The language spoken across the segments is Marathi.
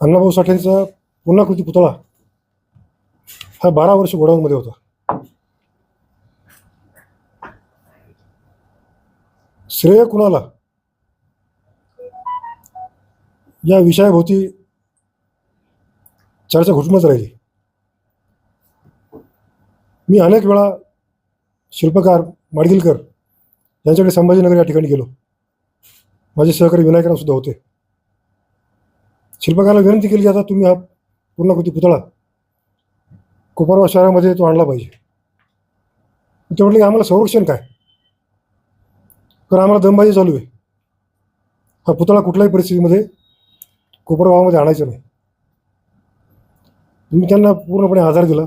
अण्णाभाऊ साठेंचा पुन्हाकृती पुतळा हा बारा वर्ष गोडाऊनमध्ये होता. श्रेय कुणाला? या विषयाभोवती चर्चा घुटूनच राहिली. मी अनेक वेळा शिल्पकार माडगिलकर यांच्याकडे संभाजीनगर या ठिकाणी गेलो. माझे सहकारी विनायकराव सुद्धा होते. शिल्पकाराला विनंती केली की आता तुम्ही हा पूर्णाकृती पुतळा कोपरगाव शहरामध्ये तो आणला पाहिजे. ते म्हटलं की आम्हाला संरक्षण काय? कारण आम्हाला दमबाजी चालू आहे. हा पुतळा कुठल्याही परिस्थितीमध्ये कोपरगावामध्ये आणायचा नाही. मी त्यांना पूर्णपणे आधार दिला.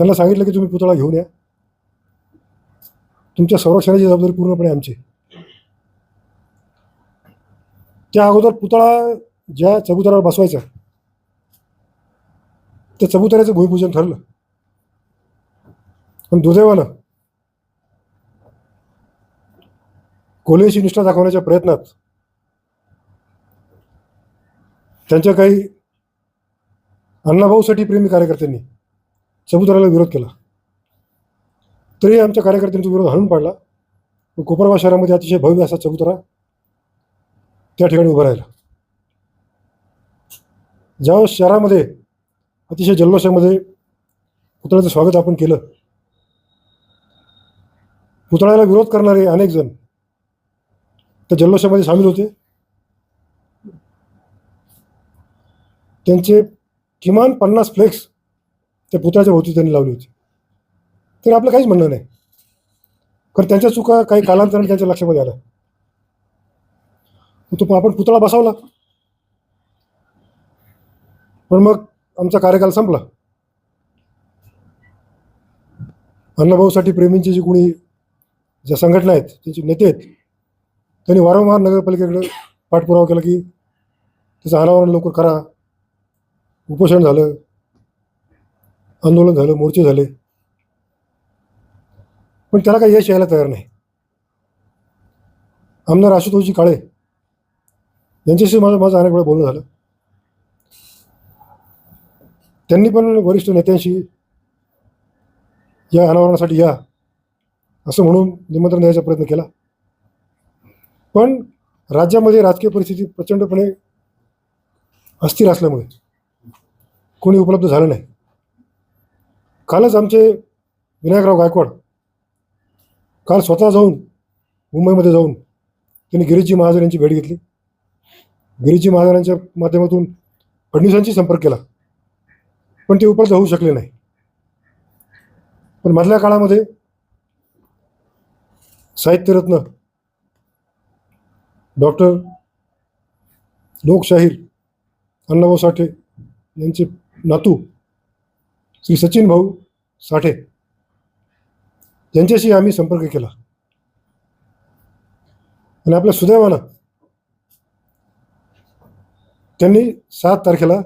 त्यांना सांगितलं की तुम्ही पुतळा घेऊन या. तुमच्या संरक्षणाची जबाबदारी पूर्णपणे आमची त्या अगोदर पुतळा ज्या चबुतऱ्यावर बसवायचं त्या चबुतऱ्याचं भूमिपूजन ठरलं. पण दुर्दैवानं कोलेशी निष्ठा दाखवण्याच्या प्रयत्नात त्यांच्या काही अण्णाभाऊसाठी प्रेमी कार्यकर्त्यांनी चबुतऱ्याला विरोध केला. तरी आमच्या कार्यकर्त्यांचा विरोध हाणून पाडला. व कोपरगाव शहरामध्ये अतिशय भव्य असा चबुतरा त्या ठिकाणी उभा राहिला. ज्या शहरामध्ये अतिशय जल्लोषामध्ये पुतळ्याचं स्वागत आपण केलं पुतळ्याला विरोध करणारे अनेक जण त्या जल्लोषामध्ये सामील होते. त्यांचे किमान पन्नास फ्लेक्स त्या पुतळ्याच्या भोवती त्यांनी लावली होती. तर आपलं काहीच म्हणणं नाही. कारण त्यांच्या चुका काही कालांतराने त्यांच्या लक्षामध्ये आल्या. तो आपण पुतळा बसावला. पण मग आमचा कार्यकाल संपला. अण्णाभाऊसाठी प्रेमींची जी कोणी ज्या संघटना आहेत त्यांचे नेते आहेत त्यांनी वारंवार नगरपालिकेकडे पाठपुरावा केला की त्याचं अनावरण लवकर करा. उपोषण झालं. आंदोलन झालं मोर्चे झाले. पण त्याला काही यश यायला तयार नाही. आमदार आशुतोषजी काळे यांच्याशी माझं माझं अनेक वेळा बोलणं झालं. त्यांनी पण वरिष्ठ नेत्यांशी या अनावरणासाठी या असं म्हणून निमंत्रण द्यायचा प्रयत्न केला. पण राज्यामध्ये राजकीय परिस्थिती प्रचंडपणे अस्थिर असल्यामुळे कोणी उपलब्ध झालं नाही. कालच आमचे विनायकराव गायकवाड काल स्वतः जाऊन मुंबईमध्ये जाऊन त्यांनी गिरीजी महाजन यांची भेट घेतली. गिरीजी महाजनांच्या माध्यमातून फडणवीसांशी संपर्क केला. पण ते उपलब्ध होऊ शकले नाही. पण मधल्या काळामध्ये साहित्यरत्न डॉक्टर लोकशाहीर अण्णाभाऊ साठे यांचे नातू श्री सचिन भाऊ साठे यांच्याशी आम्ही संपर्क केला. आणि आपल्या सुदैवानं त्यांनी सात तारखेला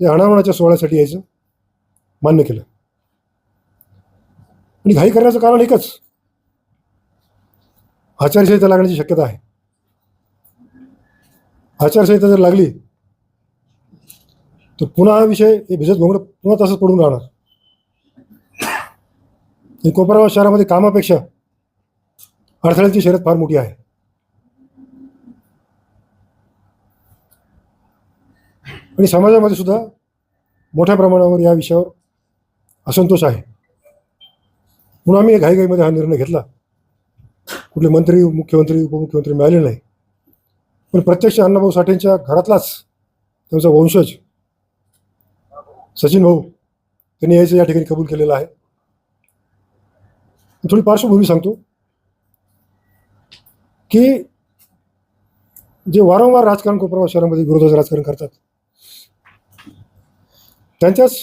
या अनावरणाच्या सोहळ्यासाठी यायचं. मान्य केलं. आणि घाई करण्याचं कारण एकच. आचारसंहिता लागण्याची शक्यता आहे. आचारसंहिता जर लागली तर पुन्हा हा विषय हे भिजत घोंगड पुन्हा तसंच पडून राहणार. कोपरावा शहरामध्ये कामापेक्षा अडथळ्यांची शर्यत फार मोठी आहे. आणि समाजामध्ये सुद्धा मोठ्या प्रमाणावर या विषयावर असंतोष आहे. म्हणून आम्ही घाईघाईमध्ये हा निर्णय घेतला. कुठले मंत्री मुख्यमंत्री उपमुख्यमंत्री मिळाले नाही. पण प्रत्यक्ष अण्णाभाऊ साठेंच्या घरातलाच त्यांचा वंशज सचिन भाऊ त्यांनी यायचं या ठिकाणी कबूल केलेलं आहे. थोडी पार्श्वभूमी सांगतो की जे वारंवार राजकारण कोपरगाव शहरामध्ये विरोधाचं राजकारण करतात त्यांच्याच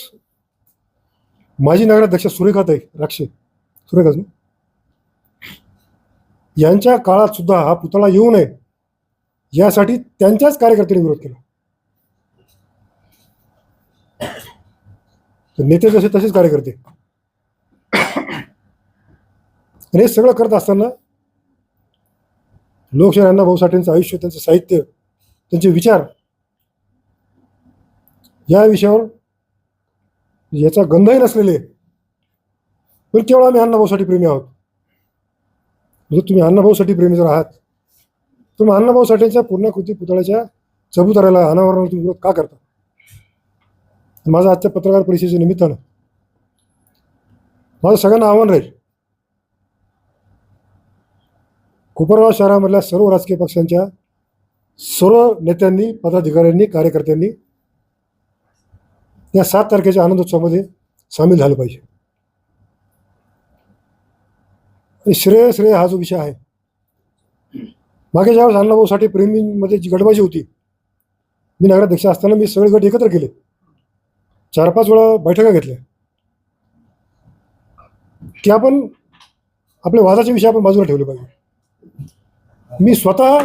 माजी नगराध्यक्ष सुरेखाताई राक्षे. सुरेखाच ना यांच्या काळात सुद्धा हा पुतळा येऊ नये यासाठी त्यांच्याच कार्यकर्त्यांनी विरोध केला. तर नेते जसे तसेच कार्यकर्ते. आणि हे सगळं करत असताना लोकशाही अण्णाभाऊ साठेंचं आयुष्य त्यांचं साहित्य त्यांचे विचार या विषयावर याचा गंधही नसलेले. पण केवळ आम्ही अण्णाभाऊसाठी प्रेमी आहोत. म्हणजे तुम्ही अण्णाभाऊसाठी प्रेमी जर आहात. तुम्ही अण्णाभाऊ साठेंच्या पूर्णाकृती पुतळ्याच्या चबुताऱ्याला अनावरणाला तुम्ही विरोध का करता? माझं आजच्या पत्रकार परिषदेच्या निमित्तानं माझं सगळ्यांना आव्हान राहील. कोपरगाव शहरामधल्या सर्व राजकीय पक्षांच्या सर्व नेत्यांनी पदाधिकाऱ्यांनी कार्यकर्त्यांनी या सात तारखेच्या आनंदोत्सवामध्ये सामील झालं पाहिजे. आणि श्रेय श्रेय हा जो विषय आहे मागे ज्यावेळेस अण्णाभाऊसाठी प्रेमींमध्ये जी गडबाजी होती मी नगराध्यक्ष असताना मी सगळे गट एकत्र केले. चार पाच वेळा बैठका घेतल्या. की आपण आपल्या वादाचे विषय आपण बाजूला ठेवले पाहिजे. मी स्वतः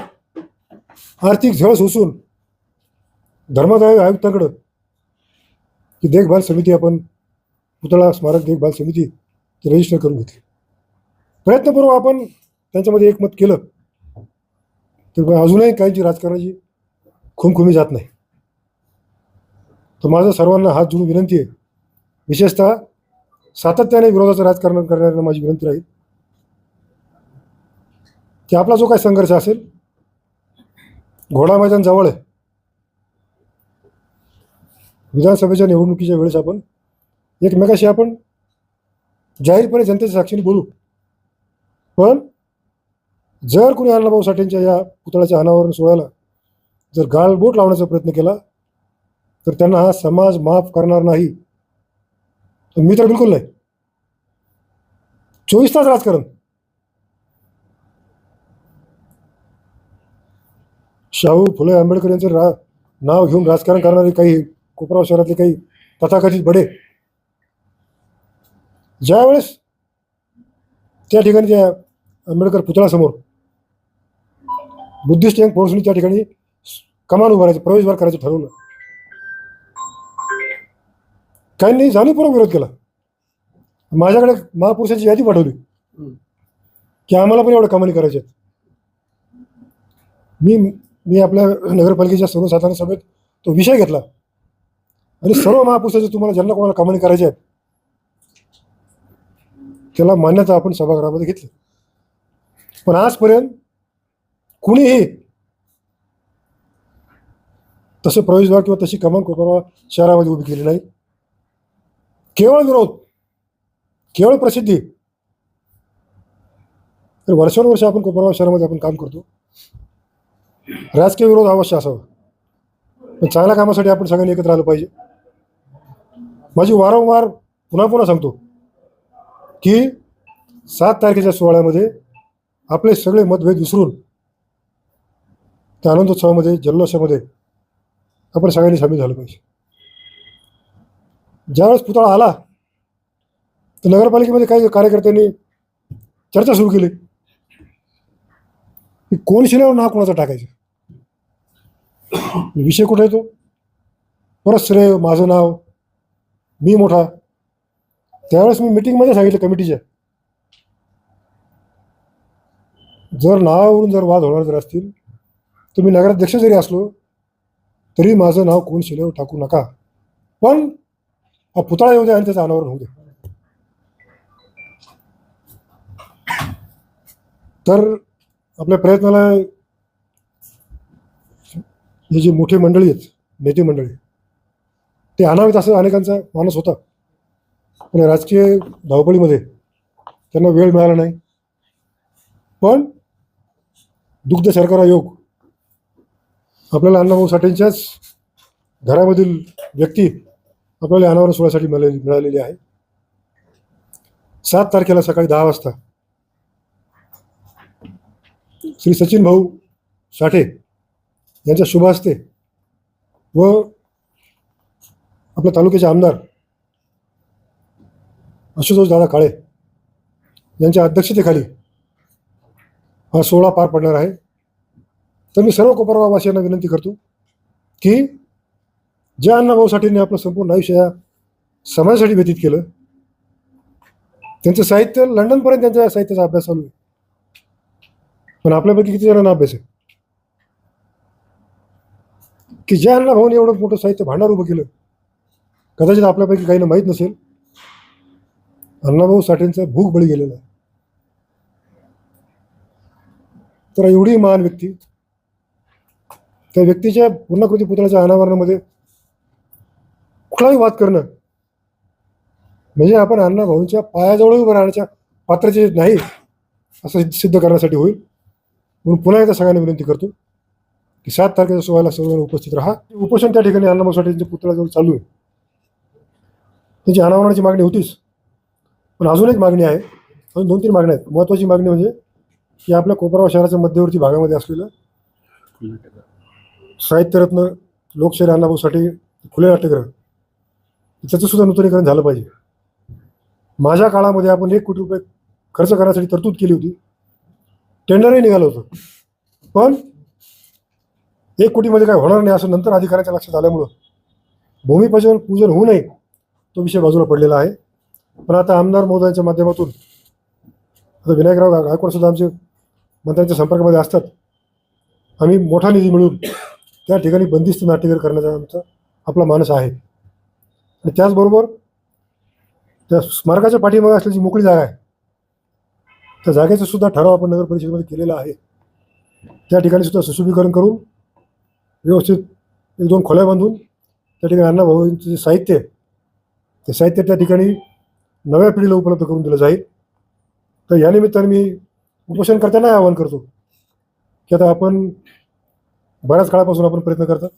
आर्थिक झळ सोसून धर्मदाय आयुक्ताकडं ही देखभाल समिती आपण पुतळा स्मारक देखभाल समिती रजिस्टर करून घेतली. प्रयत्नपूर्वक आपण त्यांच्यामध्ये एकमत केलं तर अजूनही काहीची राजकारणाची खुमखुमी जात नाही. तर माझं सर्वांना हात जोडून विनंती आहे विशेषतः सातत्याने विरोधाचं राजकारण करणाऱ्यांना माझी विनंती राहील. की आपला जो काही संघर्ष असेल घोडा मैदान जवळ आहे विधानसभेच्या निवडणुकीच्या वेळेस आपण एकमेकाशी आपण जाहीरपणे जनतेच्या साक्षीने बोलू. पण जर कोणी अण्णाभाऊ साठेंच्या या पुतळ्याच्या अनावरण सोहळ्याला जर गाळबोट लावण्याचा प्रयत्न केला तर त्यांना हा समाज माफ करणार नाही. तर मी तर बिलकुल नाही. चोवीस तास राजकारण. शाहू फुले आंबेडकर यांचं रा नाव घेऊन राजकारण करणारे काही कोपराव शहरातले काही तथाकथित बडे ज्यावेळेस त्या ठिकाणी त्या आंबेडकर पुतळ्यासमोर बुद्धिस्ट यंग फोर्सनी त्या ठिकाणी कमान उभारायचं प्रवेशद्वार करायचं ठरवलं. काहींनी जाणीवपूर्वक विरोध केला. माझ्याकडे महापुरुषाची यादी पाठवली. की आम्हाला पण एवढं कमानी करायचे आहेत. मी मी आपल्या नगरपालिकेच्या सर्वसाधारण सभेत तो विषय घेतला. आणि सर्व महापुरुषाचे तुम्हाला ज्यांना कोणाला कमानी करायचे आहेत त्याला मान्यता आपण सभागृहामध्ये घेतली. पण आजपर्यंत कुणीही तसं प्रवेशद्वार किंवा तशी कमान कोपरवा शहरामध्ये उभी केली नाही. केवळ विरोध केवळ प्रसिद्धी. तर वर्षानुवर्ष आपण कोपरगाव शहरामध्ये आपण काम करतो. राजकीय विरोध अवश्य असावा. पण चांगल्या कामासाठी आपण सगळ्यांनी एकत्र आलं पाहिजे. माझी वारंवार पुन्हा पुन्हा सांगतो की सात तारखेच्या सोहळ्यामध्ये आपले सगळे मतभेद विसरून त्या आनंदोत्सवामध्ये जल्लोषामध्ये आपण सगळ्यांनी सामील झालं पाहिजे. ज्यावेळेस पुतळा आला तर नगरपालिकेमध्ये काही कार्यकर्त्यांनी चर्चा सुरू केली. की कोण शिल्यावर ना कोणाचं टाकायचं? विषय कुठे येतो? परत श्रेय माझं नाव मी मोठा. त्यावेळेस मी मिटिंगमध्ये सांगितलं कमिटीच्या जर नावावरून जर वाद होणार जर असतील तर मी नगराध्यक्ष जरी असलो तरी माझं नाव कोण शिलेवर टाकू नका. पण हा पुतळा येऊ द्या आणि त्याचं अनावरण होऊ द्या. तर आपल्या प्रयत्नाला हे जे मोठे मंडळी आहेत नेते मंडळी ते आणावेत असं अनेकांचा मानस होता. पण राजकीय धावपळीमध्ये त्यांना वेळ मिळाला नाही. पण दुग्ध सरकार योग आपल्याला अण्णाभाऊ साठेंच्याच घरामधील व्यक्ती आपल्याला अनावरण सोहळ्यासाठी मिळालेली मिळालेली आहे. सात तारखेला सकाळी दहा वाजता श्री सचिन भाऊ साठे यांच्या शुभ हस्ते व आपल्या तालुक्याचे आमदार आशुतोष दादा काळे यांच्या अध्यक्षतेखाली हा सोहळा पार पडणार आहे. तर मी सर्व कोपरगाववासियांना विनंती करतो की ज्या अण्णाभाऊ साठेंनी आपलं संपूर्ण आयुष्य या समाजासाठी व्यतीत केलं त्यांचं साहित्य लंडनपर्यंत त्यांच्या साहित्याचा अभ्यास चालू आहे. पण आपल्यापैकी किती जणांना अभ्यास आहे? की ज्या अण्णाभाऊने एवढं मोठं साहित्य भांडार उभं केलं कदाचित आपल्यापैकी काहींना माहीत नसेल अण्णाभाऊ साठेंचा भूक बळी गेलेला आहे. तर एवढी महान व्यक्ती त्या व्यक्तीच्या पूर्णाकृती पुतळ्याच्या अनावरणामध्ये कुठलाही वाद करणं म्हणजे आपण अण्णाभाऊंच्या पायाजवळ उभं राहण्याच्या पात्राचे नाही असं सिद्ध करण्यासाठी होईल. म्हणून पुन्हा एकदा सगळ्यांना विनंती करतो की सात तारखेच्या सोहळ्याला सर्वांना उपस्थित राहा. उपोषण त्या ठिकाणी अण्णाभाऊ साठेंच्या पुतळ्याजवळ चालू आहे. त्यांची अनावरणाची मागणी होतीच. पण अजून एक मागणी आहे. अजून दोन तीन मागण्या आहेत. महत्त्वाची मागणी म्हणजे की आपल्या कोपराव शहराच्या मध्यवर्ती भागामध्ये असलेलं साहित्यरत्न लोकशाही अण्णाभाऊसाठी खुले नाट्यग्रह. त्याचं सुद्धा नूतनीकरण झालं पाहिजे. माझ्या काळामध्ये आपण एक कोटी रुपये खर्च करण्यासाठी तरतूद केली होती. टेंडरही निघालं होतं. पण एक कोटीमध्ये काय होणार नाही असं नंतर अधिकाऱ्याच्या लक्षात आल्यामुळं भूमिपूजन पूजन होऊ नये. तो विषय बाजूला पडलेला आहे. पण आता आमदार महोदयांच्या माध्यमातून आता विनायकराव गा- गायकवाड सुद्धा आमचे मंत्र्यांच्या संपर्कामध्ये असतात. आम्ही मोठा निधी मिळून त्या ठिकाणी बंदिस्त नाट्यगर करण्याचा आमचा आपला मानस आहे. आणि त्याचबरोबर त्या स्मारकाच्या पाठीमागे असलेली जी मोकळी जागा आहे त्या जागेचा सुद्धा ठराव आपण नगर परिषदेमध्ये केलेला आहे. त्या ठिकाणी सुद्धा सुशोभीकरण करून व्यवस्थित एक दोन खोल्या बांधून त्या ठिकाणी अण्णाभाऊंचं जे साहित्य आहे ते साहित्य त्या ठिकाणी नव्या पिढीला उपलब्ध करून दिलं जाईल. तर या निमित्ताने मी उपोषणकर्त्यांना आवाहन करतो की आता आपण बऱ्याच काळापासून आपण प्रयत्न करतात.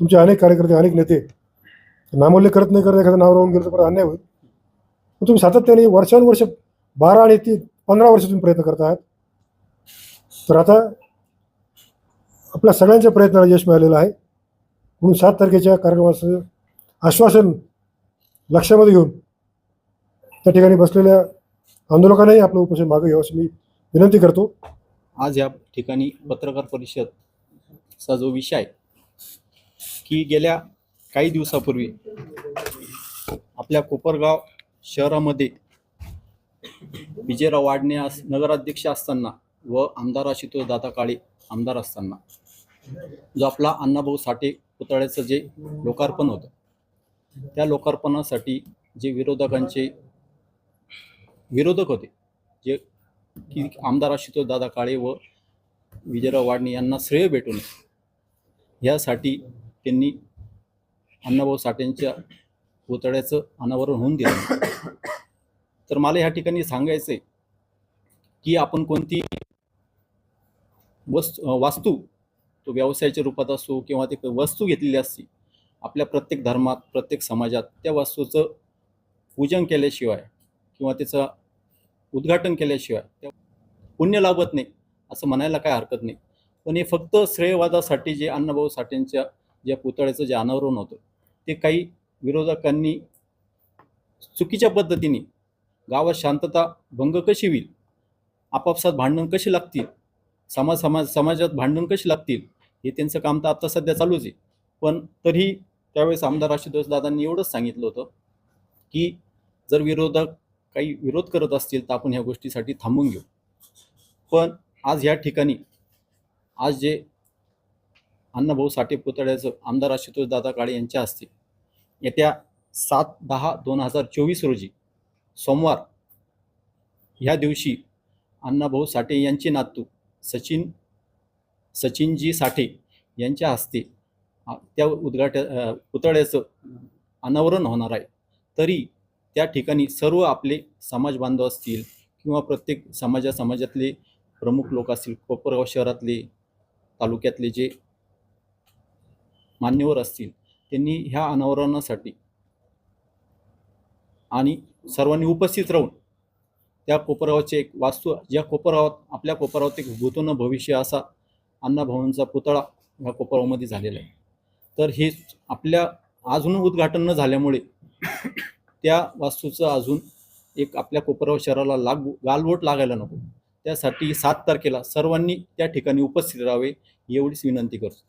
तुमचे अनेक कार्यकर्ते अनेक नेते नामोल्लेख करत नाही करत एखादं नाव राहून गेलं तर परत अन्याय होईल. तुम्ही सातत्याने वर्षानुवर्ष बारा आणि ती पंधरा वर्ष तुम्ही प्रयत्न करत आहात तर आता आपल्या सगळ्यांच्या प्रयत्नाला यश मिळालेलं आहे. म्हणून सात तारखेच्या कार्यक्रमाचं आश्वासन लक्षामध्ये घेऊन त्या ठिकाणी बसलेल्या आंदोलकांनाही आपलं उपोषण मागे घ्यावं अशी मी विनंती करतो. आज या ठिकाणी पत्रकार परिषदचा जो विषय की गेल्या काही दिवसापूर्वी आपल्या कोपरगाव शहरामध्ये विजयराव वाडणे अस नगराध्यक्ष असताना व आमदार आशुतोष दादा काळे आमदार असताना जो आपला अण्णाभाऊ साठे पुतळ्याचं जे लोकार्पण होतं त्या लोकार्पणासाठी जे विरोधकांचे विरोधक होते जे की आमदार आशुतोष दादा काळे व विजयराव वाडणे यांना श्रेय भेटू नये यासाठी त्यांनी अण्णाभाऊ साठेंच्या पुतळ्याचं अनावरण होऊन दिलं. तर मला ह्या ठिकाणी सांगायचं आहे की आपण कोणती वस्तू वास्तू तो व्यवसायाच्या रूपात असो किंवा ते वस्तू घेतलेली असते आपल्या प्रत्येक धर्मात प्रत्येक समाजात त्या वस्तूचं पूजन केल्याशिवाय किंवा त्याचं उद्घाटन केल्याशिवाय त्या पुण्य लाभत नाही असं म्हणायला काय हरकत नाही. पण हे फक्त श्रेयवादासाठी जे अण्णाभाऊ साठेंच्या ज्या पुतळ्याचं जे अनावरण होतं ते काही विरोधकांनी चुकीच्या पद्धतीने गावात शांतता भंग कशी होईल आपापसात भांडण कशी लागतील समाज समाज समाजात भांडण कशी लागतील हे त्यांचं काम तर आता सध्या चालूच आहे. पण तरीही त्यावेळेस आमदार आशुतोष दादांनी एवढंच सांगितलं होतं की जर विरोधक काही विरोध करत असतील तर आपण ह्या गोष्टीसाठी थांबून घेऊ. पण आज ह्या ठिकाणी आज जे अण्णाभाऊ साठे पुतळ्याचं आमदार आशुतोष दादा काळे यांच्या हस्ते येत्या सात दहा दोन हजार चोवीस रोजी सोमवार ह्या दिवशी अण्णाभाऊ साठे यांचे नातू सचिन सचिनजी साठे यांच्या हस्ते त्या उद्घाट पुतळ्याचं अनावरण होणार आहे. तरी त्या ठिकाणी सर्व आपले समाज बांधव असतील किंवा प्रत्येक समाजा समाजातले प्रमुख लोक असतील कोपरगाव शहरातले तालुक्यातले जे मान्यवर असतील त्यांनी ह्या अनावरणासाठी आणि सर्वांनी उपस्थित राहून त्या कोपरगावचे एक वास्तू ज्या कोपरगावात आपल्या कोपरगावात एक भूतोन भविष्य असा अण्णाभाऊंचा पुतळा ह्या कोपरगावमध्ये झालेला आहे. तर हे आपल्या अजून उद्घाटन न झाल्यामुळे त्या वास्तूचं अजून एक आपल्या कोपरगाव शहराला लाग गालबोट लागायला नको. त्यासाठी सात तारखेला सर्वांनी त्या ठिकाणी उपस्थित राहावे एवढीच विनंती करतो.